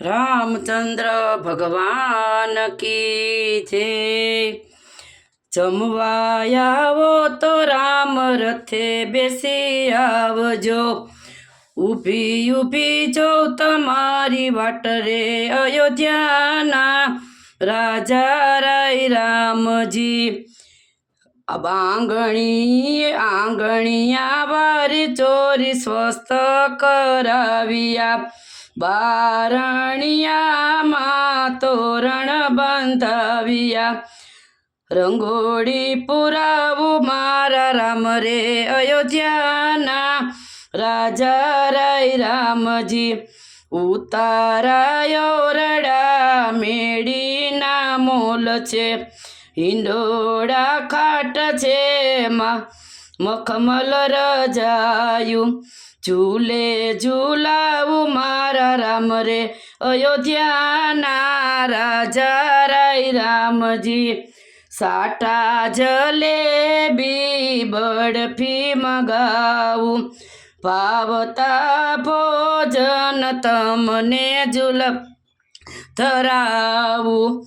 રામચંદ્ર ભગવાન કી છે? જમવાયાવો તો રામ રથે બેસી આવજો. ઊભી ઊભી જો તમારી વાટ રે અયોધ્યાના રાજા રાય રામજી. અબ આંગણી આંગણિયા વારી ચોરી સ્વસ્થ કરાવ્યા બારણિયામાં તોરણ બંધાવ્યા. રંગોળી પુરાવું મારા રામ રે અયોધ્યાના રાજા રાય રામજી. ઉતારાયો રડા મેળીના મોલ છે. હિંડોળા ખાટ છે માં મખમલ રજાયું. ઝૂલે ઝૂલાવું રામ રે અયોધ્યાના રાજા રાય રામજી. સાટા જલેબી બડફી મગાવું. ભાવતા ભોજન તમને જુલપ ધરાવું.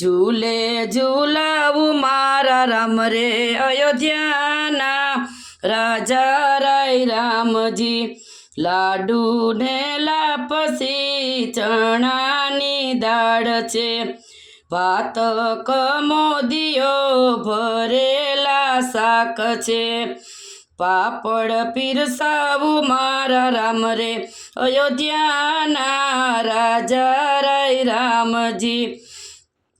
ઝૂલે ઝૂલાવું મારા રામ રે અયોધ્યાના રાજા રાય રામજી. લાડુ ને લાપસી ચણાની દાળ છે. ભાત કમોદિયો ભરેલા શાક છે. પાપડ પીરસાવું મારા રામ રે. અયોધ્યાના રાજા રાય રામજી.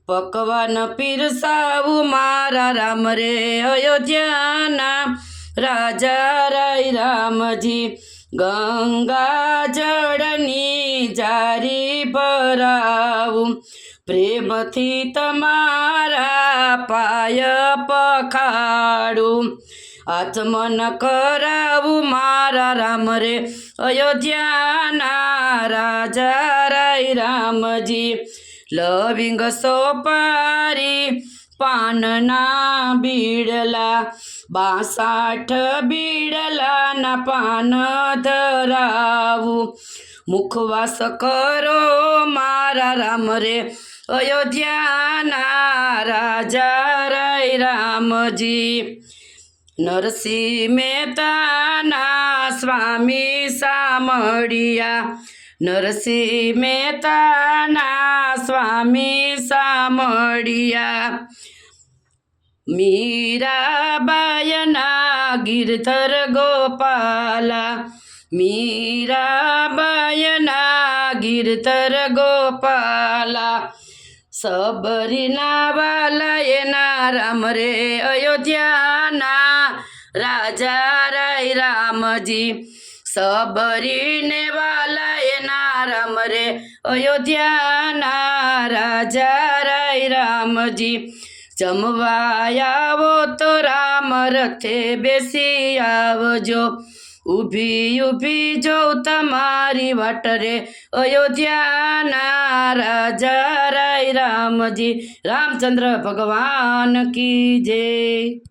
પકવાન પીરસાવું મારા રામ રે. અયોધ્યાના રાજા રાય રામજી. ગંગા જળની જારી ભરાવું પ્રેમથી તમારા પાય પખાડું આચમન કરાવું મારા રામ રે અયોધ્યાના રાજા રાય રામજી લવિંગ સોપારી પાનના બીડલા બાસાઠ બીડલાના પાન ધરાવું. મુખવાસ કરો મારા રામ રે, અયોધ્યાના રાજા રાય રામજી. નરસિંહ મહેતાના સ્વામી સામડિયા નરસિંહ મહેતાના સ્વામી સામળિયા. મીરાબાયના ગિરધર ગોપાલા. મીરાબાયના ગિરધર ગોપાલા. સબરીના વાલા એના રામ રે અયોધ્યાના રાજા રાય રામજી. સબરીને વાલા એના રામ રે અયોધ્યાના રાજા રાય રામજી. જમવા આવો તો રામ રથે બેસી આવજો. ઊભી ઊભી જોઉં તમારી વટરે. અયોધ્યાના રાજા રાય રામજી. રામચંદ્ર ભગવાન કી જય.